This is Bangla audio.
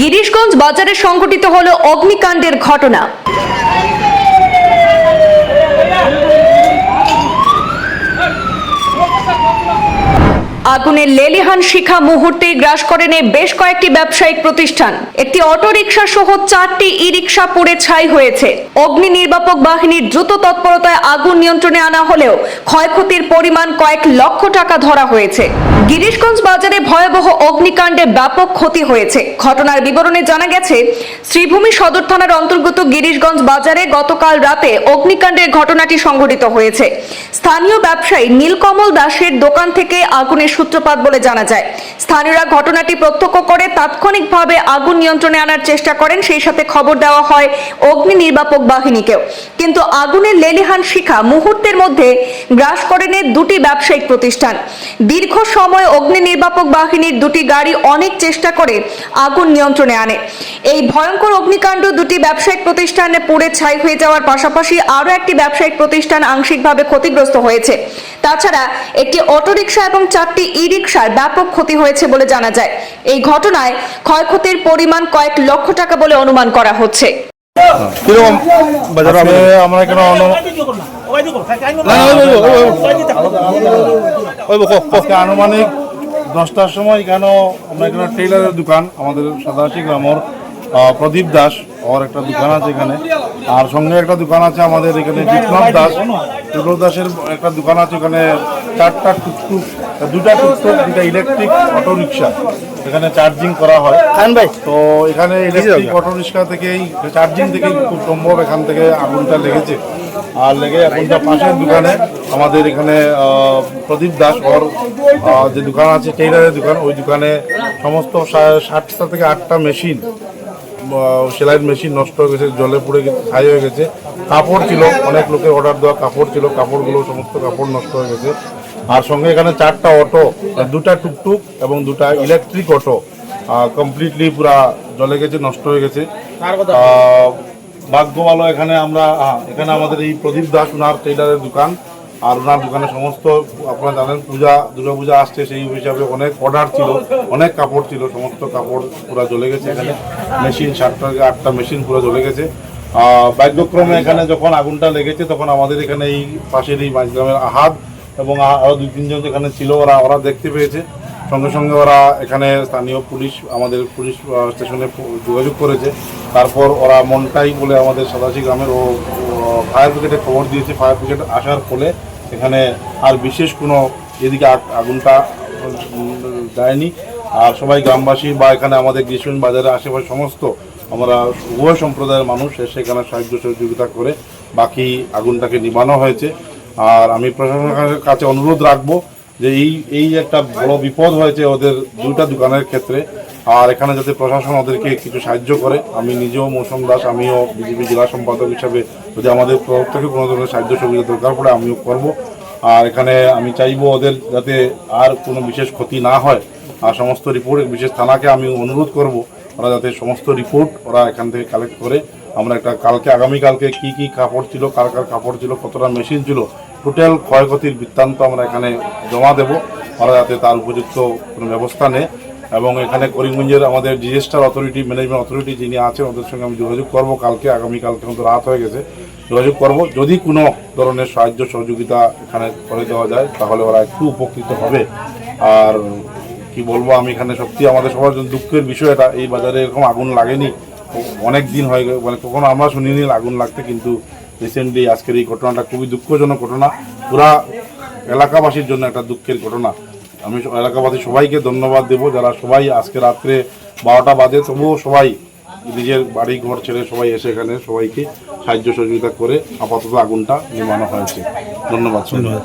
গিরিশগঞ্জ বাজারে সংঘটিত হল অগ্নিকাণ্ডের ঘটনা। আগুনের লেলিহান শিখা মুহূর্তেই গ্রাস করে নেয় বেশ কয়েকটি ব্যবসায়িক প্রতিষ্ঠান। একটি অটোরিকশা সহ চারটি ই রিক্সা পুড়ে ছাই হয়েছে। অগ্নি নির্বাপক বাহিনীর দ্রুত তৎপরতায় আগুন নিয়ন্ত্রণে আনা হলেও ক্ষয়ক্ষতির পরিমাণ কয়েক লক্ষ টাকা ধরা হয়েছে। গিরিশগঞ্জ বাজারে ভয়াবহ অগ্নিকাণ্ডে ব্যাপক ক্ষতি হয়েছে। ঘটনার বিবরণে জানা গেছে, শ্রীভূমি সদর থানার অন্তর্গত গিরিশগঞ্জ বাজারে গতকাল রাতে অগ্নিকাণ্ডের ঘটনাটি সংঘটিত হয়েছে। স্থানীয় ব্যবসায়ী নীলকমল দাসের দোকান থেকে আগুনের সূত্রপাত বলে জানা যায়। স্থানীয়রা ঘটনাটি প্রত্যক্ষ করে, তাৎক্ষণিকভাবে আগুন নিয়ন্ত্রণে আনার চেষ্টা করেন, সেই সাথে খবর দেওয়া হয় অগ্নি নির্বাপক বাহিনীকেও। কিন্তু আগুনের লেলিহান শিখা মুহূর্তের মধ্যে গ্রাস করে নেয় দুটি ব্যবসায়িক প্রতিষ্ঠান। দীর্ঘ সময় অগ্নি নির্বাপক বাহিনীর দুটি গাড়ি অনেক চেষ্টা করে আগুন নিয়ন্ত্রণে আনে। এই ভয়ঙ্কর অগ্নিকাণ্ড দুটি ব্যবসায়িক প্রতিষ্ঠানে পুড়ে ছাই হয়ে যাওয়ার পাশাপাশি আরও একটি ব্যবসায়িক প্রতিষ্ঠান আংশিকভাবে ক্ষতিগ্রস্ত হয়েছে। তাছাড়া একটি অটোরিকশা এবং চারটি ই রিক্সার ব্যাপক ক্ষতি হয়েছে বলে জানা যায় এই ঘটনায় ক্ষয়ক্ষতির পরিমাণ কয়েক লক্ষ টাকা বলে অনুমান করা হচ্ছে কীরকম বাজার আজকে আমরা এখানে আনুমানিক দশটার সময় কেন আমরা এখানে টেইলারের দোকান আমাদের সাদাশি গ্রামর আহ, প্রদীপ দাস ওর একটা দোকান আছে এখানে আর সঙ্গে একটা দোকান আছে আমাদের এখানে বিপ্লব দাস বিপ্লব দাসের একটা দোকান আছে এখানে চারটা টুকটুক দুটা টুকটুক দুটা ইলেকট্রিক অটো রিক্সা এখানে চার্জিং করা হয়। খান ভাই। তো এখানে ইলেকট্রিক অটো রিক্সা থেকেই চার্জিং থেকেই খুব সম্ভব এখান থেকে আগুনটা লেগেছে। আর লেগে এখনটা পাশের দোকানে আমাদের এখানে প্রদীপ দাস ওর যে দোকান আছে টেইলারের দোকান ওই দোকানে সমস্ত সা- ষাটটা থেকে আটটা মেশিন সেলাইয়ের মেশিন নষ্ট হয়ে গেছে জলে পুড়ে গেছে ছাই হয়ে গেছে। কাপড় ছিল অনেক লোকের অর্ডার দেওয়া কাপড় ছিল কাপড়গুলো সমস্ত কাপড় নষ্ট হয়ে গেছে। আর সঙ্গে এখানে চারটা অটো দুটা টুকটুক এবং দুটা ইলেকট্রিক অটো। কমপ্লিটলি পুরা জলে গেছে নষ্ট হয়ে গেছে। ভাগ্য ভালো এখানে আমরা এখানে আমাদের এই প্রদীপ দাস ওনার টেইলারের দোকান। আর ওনার দোকানে সমস্ত আপনারা জানেন পূজা দুর্গা পূজা আসছে সেই হিসাবে অনেক অর্ডার ছিল অনেক কাপড় ছিল সমস্ত কাপড় পুরো জ্বলে গেছে এখানে। মেশিন সাতটা আটটা মেশিন পুরো জ্বলে গেছে। আহ, ভাগ্যক্রমে এখানে যখন আগুনটা লেগেছে তখন আমাদের এখানে এই পাশের এই মাঝগ্রামের আহাদ এবং আ- আরও দুই তিনজন যেখানে ছিল, ওরা ওরা দেখতে পেয়েছে। সঙ্গে সঙ্গে ওরা এখানে স্থানীয় পুলিশ, আমাদের পুলিশ স্টেশনে যোগাযোগ করেছে। তারপর ওরা মনটাই বলে আমাদের সাদাশি গ্রামের ও ফায়ার ব্রিগেডে খবর দিয়েছে। ফায়ার ব্রিগেড আসার ফলে এখানে আর বিশেষ কোনো এদিকে আগুনটা যায়নি আর সবাই গ্রামবাসী বা এখানে আমাদের গ্রীষ্ম বাজারে আশেপাশে সমস্ত আমরা উভয় সম্প্রদায়ের মানুষ এসে এখানে সাহায্য সহযোগিতা করে বাকি আগুনটাকে নিবানো হয়েছে। আর আমি প্রশাসনের কাছে অনুরোধ রাখব যে এই এই একটা বড় বিপদ হয়েছে ওদের দুইটা দোকানের ক্ষেত্রে, আর এখানে যাতে প্রশাসন ওদেরকে কিছু সাহায্য করে, আমি নিজেও মৌসুম দাস, আমিও বিজেপি জেলা সম্পাদক হিসাবে যদি আমাদের তরফ থেকে কোনো ধরনের সাহায্য সুবিধা দরকার পড়ে, আমিও করব। আর এখানে আমি চাইব ওদের যাতে আর কোনো বিশেষ ক্ষতি না হয়, আর সমস্ত রিপোর্ট, বিশেষ থানাকে আমি অনুরোধ করব, ওরা যাতে সমস্ত রিপোর্ট ওরা এখান থেকে কালেক্ট করে। আমরা একটা কালকে, আগামীকালকে কি কি কাপড় ছিল, কার কার কাপড় ছিল, কতটা মেশিন ছিল টোটাল ক্ষয়ক্ষতির বৃত্তান্ত আমরা এখানে জমা দেব। ওরা যাতে তার উপযুক্ত কোনো ব্যবস্থা নেয়। এবং এখানে করিমগঞ্জের আমাদের ডিজাস্টার অথরিটি, ম্যানেজমেন্ট অথরিটি যিনি আছেন, ওদের সঙ্গে আমি যোগাযোগ করব। কালকে, আগামীকালকে কিন্তু রাত হয়ে গেছে। যোগাযোগ করব। যদি কোনো ধরনের সাহায্য, সহযোগিতা এখানে করে দেওয়া যায়, তাহলে ওরা একটু উপকৃত হবে। আর কি বলব, আমি এখানে সত্যি আমাদের সবার জন্য দুঃখের বিষয় এটা এই বাজারে এরকম আগুন লাগেনি। অনেক দিন হয়ে মানে কখনো আমরা শুনিনি আগুন লাগতে, কিন্তু রিসেন্টলি আজকের এই ঘটনাটা খুবই দুঃখজনক ঘটনা। পুরা এলাকাবাসীর জন্য একটা দুঃখের ঘটনা। আমি এলাকাবাসী সবাইকে ধন্যবাদ দেব। যারা সবাই আজকে রাত্রে বারোটা বাজে, তবুও সবাই নিজের বাড়ি ঘর ছেড়ে সবাই এসে এখানে সবাইকে সাহায্য সহযোগিতা করে আপাতত আগুনটা নিমানো হয়েছে। ধন্যবাদ ধন্যবাদ।